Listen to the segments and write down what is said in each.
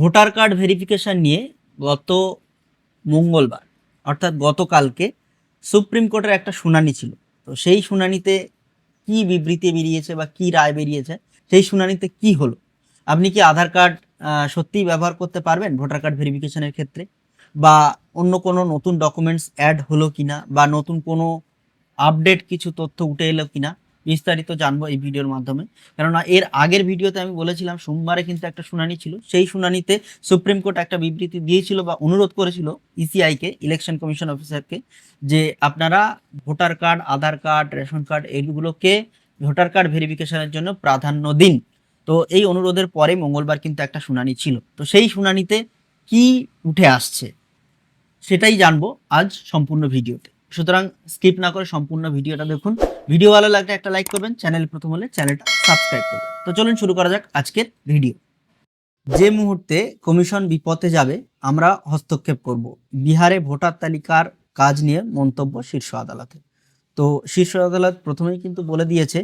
Voter card verification নিয়ে গত মঙ্গলবার, অর্থাৎ গতকালকে সুপ্রিম কোর্টের একটা শুনানি ছিল। তো সেই শুনানিতে কি বিবৃতি বেরিয়েছে বা কি রায় বেরিয়েছে, সেই শুনানিতে কি হলো? আপনি কি আধার কার্ড সত্যিই ব্যবহার করতে পারবেন ভোটার কার্ড ভেরিফিকেশনের ক্ষেত্রে? বা অন্য কোনো নতুন ডকুমেন্টস অ্যাড হলো কিনা? বা নতুন কোনো আপডেট কিছু তথ্য উঠে এলো কিনা? বিস্তারিত জানব এই ভিডিওর মাধ্যমে। কেননা এর আগের ভিডিওতে আমি বলেছিলাম, সোমবারে কিন্তু একটা শুনানি ছিল। সেই শুনানিতে সুপ্রিম কোর্ট একটা বিবৃতি দিয়েছিল বা অনুরোধ করেছিল ইসিআইকে ইলেকশন কমিশন অফিসারকে যে আপনারা voter card, Aadhaar card, ration card এইগুলোকে ভোটার কার্ড ভেরিফিকেশনের জন্য প্রাধান্য দিন। তো এই অনুরোধের পরে মঙ্গলবার কিন্তু একটা শুনানি ছিল। তো সেই শুনানিতে কি উঠে আসছে সেটাই জানব আজ সম্পূর্ণ ভিডিওতে। সুতরাং স্কিপ না করে সম্পূর্ণ ভিডিওটা দেখুন। ভিডিও ভালো লাগলে একটা লাইক করবেন চ্যানেল প্রথম হলে চ্যানেলটা সাবস্ক্রাইব করবেন। তো চলুন শুরু করা যাক আজকের ভিডিও যে মুহূর্তে কমিশন বিপথে যাবে, আমরা হস্তক্ষেপ করব। বিহারে ভোটার তালিকার কাজ নিয়ে মন্তব্য শীর্ষ আদালতে। তো শীর্ষ আদালত প্রথমেই কিন্তু বলে দিয়েছে,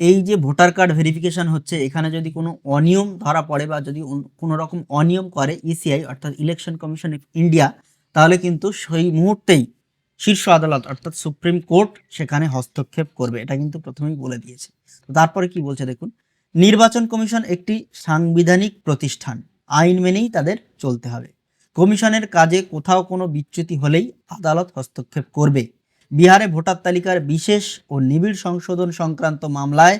এই যে ভোটার কার্ড ভেরিফিকেশন হচ্ছে, এখানে যদি কোনো অনিয়ম ধরা পড়ে বা যদি কোনো রকম অনিয়ম করে ইসিআই অর্থাৎ ইলেকশন কমিশন অফ ইন্ডিয়া তাহলে কিন্তু সেই মুহূর্তেই শীর্ষ আদালত, অর্থাৎ সুপ্রিম কোর্ট, সেখানে হস্তক্ষেপ করবে। এটা কিন্তু প্রথমেই বলে দিয়েছে। তারপরে কি বলছে দেখুন? নির্বাচন কমিশন একটি সাংবিধানিক প্রতিষ্ঠান। আইন মেনেই তাদের চলতে হবে। কমিশনের কাজে কোথাও কোনো বিচ্যুতি হলেই আদালত হস্তক্ষেপ করবে। বিহারে ভোটার তালিকার বিশেষ ও নিবিড় সংশোধন সংক্রান্ত মামলায়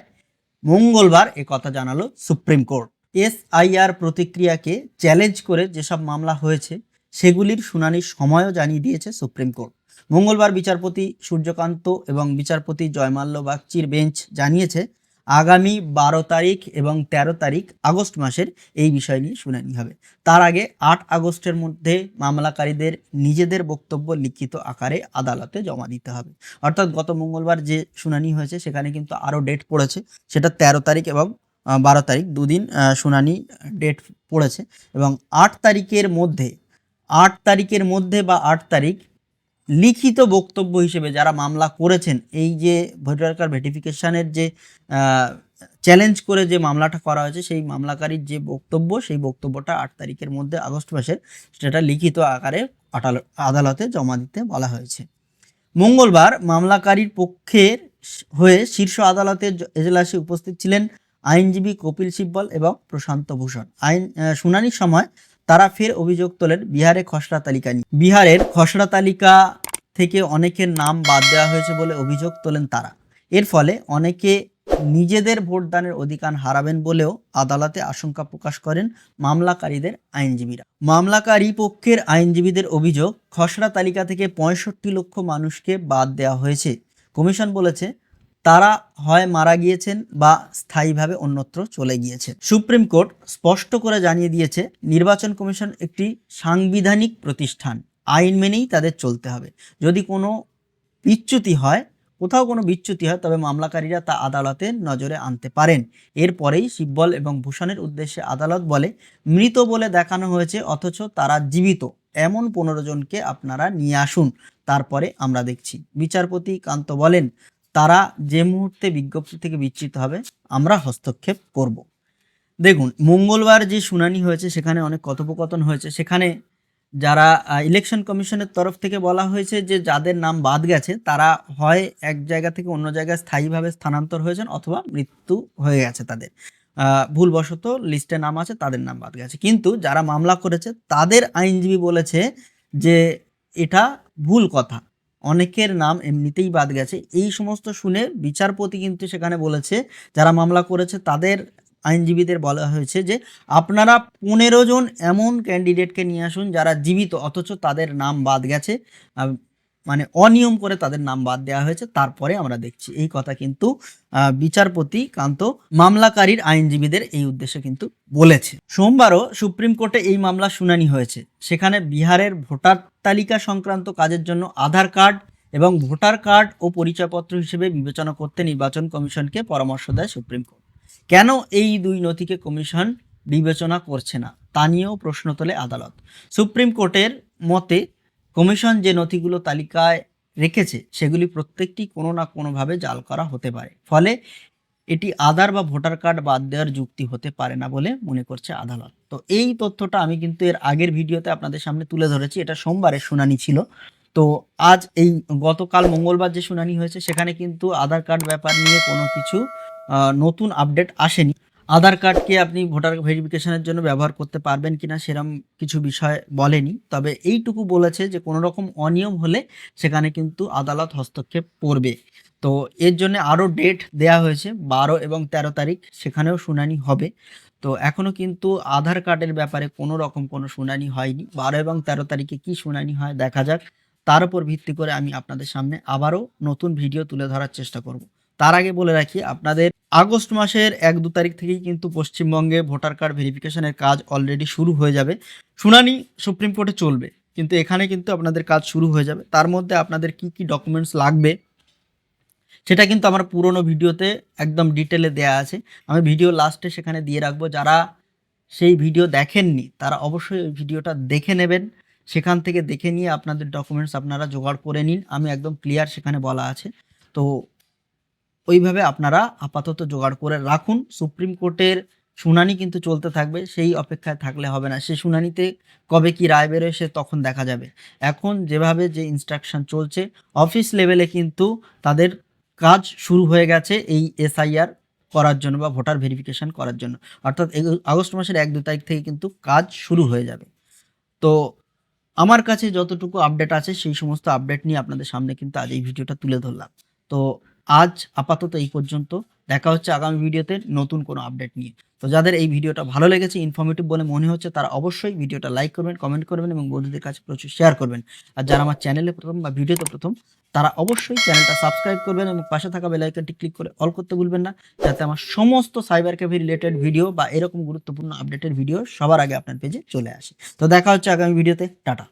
মঙ্গলবার কথা জানালো সুপ্রিম কোর্ট। এসআইআর প্রতিক্রিয়াকে চ্যালেঞ্জ করে যেসব মামলা হয়েছে, সেগুলির শুনানির সময়ও জানিয়ে দিয়েছে সুপ্রিম কোর্ট। মঙ্গলবার বিচারপতি সূর্যকান্ত এবং বিচারপতি জয়মাল্য বাগচির বেঞ্চ জানিয়েছে, আগামী বারো তারিখ এবং ১৩ তারিখ আগস্ট মাসের এই বিষয় নিয়ে শুনানি হবে। তার আগে আট আগস্টের মধ্যে মামলাকারীদের নিজেদের বক্তব্য লিখিত আকারে আদালতে জমা দিতে হবে। অর্থাৎ গত মঙ্গলবার যে শুনানি হয়েছে, সেখানে কিন্তু আরও ডেট পড়েছে। সেটা ১৩ তারিখ এবং বারো তারিখ দুদিন শুনানি ডেট পড়েছে। এবং আট তারিখের মধ্যে, আট তারিখের মধ্যে বা আট তারিখ লিখিত বক্তব্য হিসেবে যারা মামলা করেছেন, এই যে ভোটার কার্ড ভেরিফিকেশনের যে চ্যালেঞ্জ করে যে মামলাটা করা হয়েছে, সেই মামলাকারীর যে বক্তব্য, সেই বক্তব্যটা আট তারিখের মধ্যে আগস্ট মাসের সেটা লিখিত আকারে আদালতে জমা দিতে বলা হয়েছে। মঙ্গলবার মামলাকারীর পক্ষের হয়ে শীর্ষ আদালতের জ- এজলাসে উপস্থিত ছিলেন আইনজীবী কপিল সিব্বল এবং প্রশান্ত ভূষণ। আইন শুনানির সময় তারা ফের অভিযোগ তোলেন বিহারে খসড়া তালিকা নিয়ে। বিহারের খসড়া তালিকা থেকে অনেকের নাম বাদ দেওয়া হয়েছে বলে অভিযোগ তোলেন তারা। এর ফলে অনেকে নিজেদের ভোটদানের অধিকার হারাবেন বলেও আদালতে আশঙ্কা প্রকাশ করেন মামলাকারীদের আইনজীবীরা। মামলাকারী পক্ষের আইনজীবীদের অভিযোগ, খসড়া তালিকা থেকে পঁয়ষট্টি লক্ষ মানুষকে বাদ দেওয়া হয়েছে। কমিশন বলেছে তারা হয় মারা গিয়েছেন বা স্থায়ীভাবে অন্যত্র চলে গিয়েছে সুপ্রিম কোর্ট স্পষ্ট করে জানিয়ে দিয়েছে, নির্বাচন কমিশন একটি সাংবিধানিক প্রতিষ্ঠান, আইন মেনেই তাদের চলতে হবে। যদি কোনো বিচ্যুতি হয়, কোথাও কোনো বিচ্যুতি হয়, তবে মামলাকারীরা তা আদালতের নজরে আনতে পারেন। এরপরেই শিববল এবং ভূষণের উদ্দেশ্যে আদালত বলে, মৃত বলে দেখানো হয়েছে, অথচ তারা জীবিত। এমন পনেরো জনকে আপনারা নিয়ে আসুন। তারপরে আমরা দেখছি। বিচারপতি কান্ত বলেন তারা যে মুহূর্তে বিজ্ঞপ্তি থেকে বিচ্ছিত হবে, আমরা হস্তক্ষেপ করব। দেখুন, মঙ্গলবার যে শুনানি হয়েছে, সেখানে অনেক কথোপকথন হয়েছে। সেখানে যারা ইলেকশন কমিশনের তরফ থেকে বলা হয়েছে যে যাদের নাম বাদ গেছে, তারা হয় এক জায়গা থেকে অন্য জায়গায় স্থায়ীভাবে স্থানান্তর হয়েছেন অথবা মৃত্যু হয়ে গেছে তাদের। ভুলবশত লিস্টে নাম আছে, তাদের নাম বাদ গেছে। কিন্তু যারা মামলা করেছে, তাদের আইনজীবী বলেছে যে এটা ভুল কথা। অনেকের নাম এমনিতেই বাদ গেছে। এই সমস্ত শুনে বিচারপতি কিন্তু সেখানে বলেছে, যারা মামলা করেছে তাদের আইনজীবীদের বলা হয়েছে যে আপনারা পনেরো জন এমন ক্যান্ডিডেটকে নিয়ে আসুন যারা জীবিত, অথচ তাদের নাম বাদ গেছে। মানে অনিয়ম করে তাদের নাম বাদ দেওয়া হয়েছে। তারপরে আমরা দেখছি এই কথা কিন্তু বিচারপতি কান্ত মামলাকারীর আইনজীবীদের এই উদ্দেশ্যে কিন্তু বলেছে। সোমবারও সুপ্রিম কোর্টে এই মামলা শুনানি হয়েছে। সেখানে বিহারের ভোটার তালিকা সংক্রান্ত কাজের জন্য আধার কার্ড এবং ভোটার কার্ড ও পরিচয়পত্র হিসেবে বিবেচনা করতে নির্বাচন কমিশনকে পরামর্শ দেয় সুপ্রিম কোর্ট। কেন এই দুই নথিকে কমিশন বিবেচনা করছে না? তা নিয়েও প্রশ্ন তোলে আদালত। সুপ্রিম কোর্টের মতে কমিশন যে নথিগুলো তালিকায় রেখেছে, সেগুলি প্রত্যেকটি কোনো না কোনোভাবে জাল করা হতে পারে। ফলে এটি আধার বা ভোটার কার্ড বাদ দেওয়ার যুক্তি হতে পারে না বলে মনে করছে আদালত। তো এই তথ্যটা আমি কিন্তু এর আগের ভিডিওতে আপনাদের সামনে তুলে ধরেছি, এটা সোমবারের শুনানি ছিল। তো আজ এই গতকাল মঙ্গলবার যে শুনানি হয়েছে, সেখানে কিন্তু আধার কার্ড ব্যাপার নিয়ে কোনো কিছু নতুন আপডেট আসেনি। আধার কার্ডকে আপনি ভোটার ভেরিফিকেশনের জন্য ব্যবহার করতে পারবেন কিনা সেরকম কিছু বিষয় বলেনি। তবে এইটুকু বলেছে যে কোনো রকম অনিয়ম হলে সেখানে কিন্তু আদালত হস্তক্ষেপ করবে। তো এর জন্য আরও ডেট দেয়া হয়েছে, বারো এবং তেরো তারিখ, সেখানেও শুনানি হবে। তো এখনও কিন্তু আধার কার্ডের ব্যাপারে কোনো রকম কোনো শুনানি হয়নি। বারো এবং তেরো তারিখে কি শুনানি হয় দেখা যাক। তার উপর ভিত্তি করে আমি আপনাদের সামনে আবারও নতুন ভিডিও তুলে ধরার চেষ্টা করব। তার আগে বলে রাখি, আপনাদের আগস্ট মাসের এক দু তারিখ থেকেই কিন্তু পশ্চিমবঙ্গে ভোটার কার্ড ভেরিফিকেশনের কাজ অলরেডি শুরু হয়ে যাবে। শুনানি সুপ্রিম কোর্টে চলবে, কিন্তু এখানে কিন্তু আপনাদের কাজ শুরু হয়ে যাবে। তার মধ্যে আপনাদের কি কি ডকুমেন্টস লাগবে, সেটা কিন্তু আমার পুরনো ভিডিওতে একদম ডিটেলে দেয়া আছে। আমি ভিডিও লাস্টে সেখানে দিয়ে রাখব। যারা সেই ভিডিও দেখেননি, তারা অবশ্যই ওই ভিডিওটা দেখে নেবেন। সেখান থেকে দেখে নিয়ে আপনাদের ডকুমেন্টস আপনারা জোগাড় করে নিন। আমি একদম ক্লিয়ার সেখানে বলা আছে। তো ওইভাবে আপনারা আপাতত জোগাড় করে রাখুন। সুপ্রিম কোর্টের শুনানি কিন্তু চলতে থাকবে, সেই অপেক্ষায় থাকলে হবে না। সেই শুনানিতে কবে কি রায় বেরোয় সে তখন দেখা যাবে। এখন যেভাবে যে ইনস্ট্রাকশন চলছে অফিস লেভেলে কিন্তু তাদের কাজ শুরু হয়ে গেছে এই এসআইআর করার জন্য বা ভোটার ভেরিফিকেশন করার জন্য। অর্থাৎ আগস্ট মাসের এক দু তারিখ থেকে কিন্তু কাজ শুরু হয়ে যাবে। তো আমার কাছে যতটুকু আপডেট আছে, সেই সমস্ত আপডেট নিয়ে আপনাদের সামনে কিন্তু আজ এই ভিডিওটা তুলে ধরলাম। তো আজ আপাতত এই পর্যন্ত। দেখা হচ্ছে আগামী ভিডিওতে নতুন কোনো আপডেট নিয়ে। তো যাদের এই ভিডিওটা ভালো লেগেছে ইনফরমেটিভ বলে মনে হচ্ছে, তারা অবশ্যই ভিডিওটা লাইক করবেন কমেন্ট করবেন এবং বন্ধুদের কাছে প্রচুর শেয়ার করবেন। আর যারা আমার চ্যানেলে প্রথম বা ভিডিওতে প্রথম, তারা অবশ্যই চ্যানেলটা সাবস্ক্রাইব করবেন এবং পাশে থাকা বেল আইকনটি ক্লিক করে অল করতে ভুলবেন না, যাতে আমার সমস্ত সাইবার ক্যাফে রিলেটেড ভিডিও বা এরকম গুরুত্বপূর্ণ আপডেটের ভিডিও সবার আগে আপনার পেজে চলে আসে। তো দেখা হচ্ছে আগামী ভিডিওতে, টাটা।